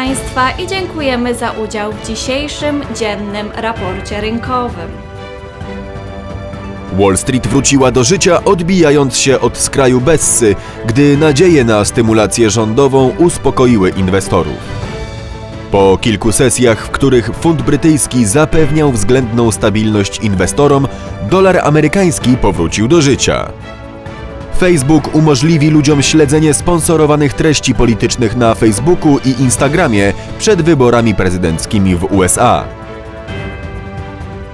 Państwa i dziękujemy za udział w dzisiejszym dziennym raporcie rynkowym. Wall Street wróciła do życia, odbijając się od skraju Bessy, gdy nadzieje na stymulację rządową uspokoiły inwestorów. Po kilku sesjach, w których funt brytyjski zapewniał względną stabilność inwestorom, dolar amerykański powrócił do życia. Facebook umożliwi ludziom śledzenie sponsorowanych treści politycznych na Facebooku i Instagramie przed wyborami prezydenckimi w USA.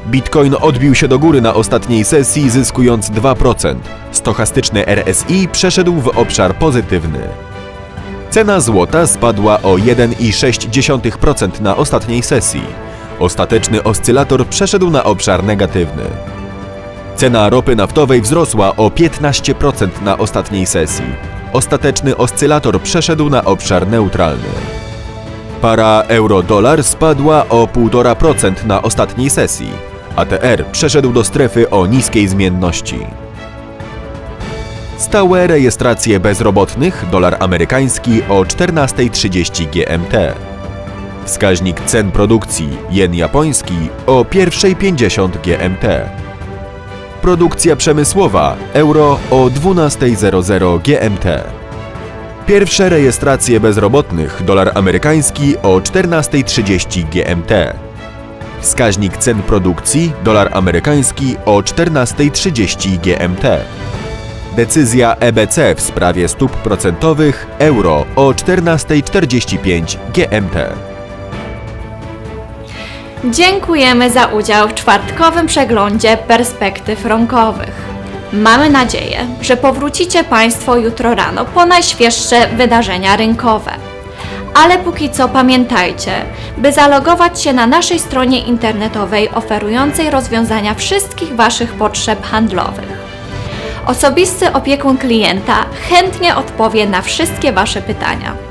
Bitcoin odbił się do góry na ostatniej sesji, zyskując 2%. Stochastyczny RSI przeszedł w obszar pozytywny. Cena złota spadła o 1,6% na ostatniej sesji. Ostateczny oscylator przeszedł na obszar negatywny. Cena ropy naftowej wzrosła o 15% na ostatniej sesji. Ostateczny oscylator przeszedł na obszar neutralny. Para euro-dolar spadła o 1,5% na ostatniej sesji. ATR przeszedł do strefy o niskiej zmienności. Stałe rejestracje bezrobotnych dolar amerykański o 14.30 GMT. Wskaźnik cen produkcji jen japoński o 1.50 GMT. Produkcja przemysłowa euro o 12.00 GMT. Pierwsze rejestracje bezrobotnych dolar amerykański o 14.30 GMT. Wskaźnik cen produkcji dolar amerykański o 14.30 GMT. Decyzja EBC w sprawie stóp procentowych euro o 14.45 GMT. Dziękujemy za udział w czwartkowym przeglądzie perspektyw rynkowych. Mamy nadzieję, że powrócicie Państwo jutro rano po najświeższe wydarzenia rynkowe. Ale póki co pamiętajcie, by zalogować się na naszej stronie internetowej oferującej rozwiązania wszystkich Waszych potrzeb handlowych. Osobisty opiekun klienta chętnie odpowie na wszystkie Wasze pytania.